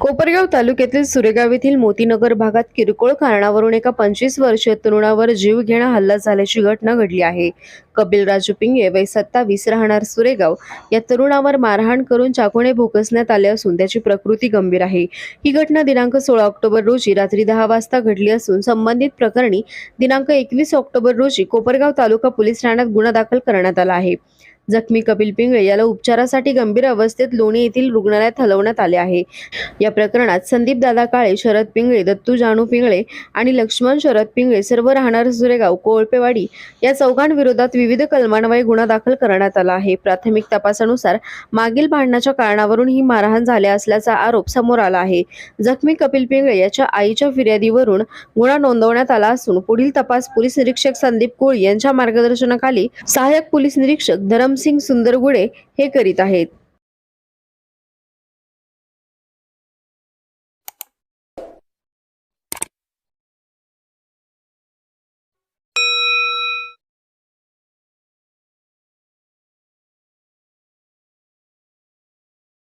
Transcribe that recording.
कोपरगाव तालुक्यातील सुरेगाव येथील मोतीनगर भागात किरकोळ कारणावरून एका पंचवीस वर्षीय तरुणावर जीव घेणा हल्ला झाल्याची घटना घडली आहे. कपिल राजू पिंगे वय सत्तावीस राहणार सुरेगाव. या तरुणावर मारहाण करून चाकूने भोकसण्यात आले असून त्याची प्रकृती गंभीर आहे. ही घटना दिनांक सोळा ऑक्टोबर रोजी रात्री दहा वाजता घडली असून संबंधित प्रकरणी दिनांक एकवीस ऑक्टोबर रोजी कोपरगाव तालुका पोलीस ठाण्यात गुन्हा दाखल करण्यात आला आहे. जखमी कपिल पिंगळे याला उपचारासाठी गंभीर अवस्थेत लोणी येथील रुग्णालयात हलवण्यात आले आहे. या प्रकरणात संदीप दादा काळे शरद पिंगळे दत्तू जानू पिंगळे आणि लक्ष्मण शरद पिंगळे सर्व राहणार सुरेगाव कोळपेवाडी या चौघांविरोधात विविध कलमान्वये गुन्हा दाखल करण्यात आला आहे. प्राथमिक तपासानुसार मागील भांडणाच्या कारणावरून ही मारहाण झाल्या असल्याचा आरोप समोर आला आहे. जखमी कपिल पिंगळे याच्या आईच्या फिर्यादीवरून गुन्हा नोंदवण्यात आला असून पुढील तपास पोलीस निरीक्षक संदीप कोळी यांच्या मार्गदर्शनाखाली सहाय्यक पोलीस निरीक्षक धरमसिंग सुंदरगुडे हे करीत आहेत.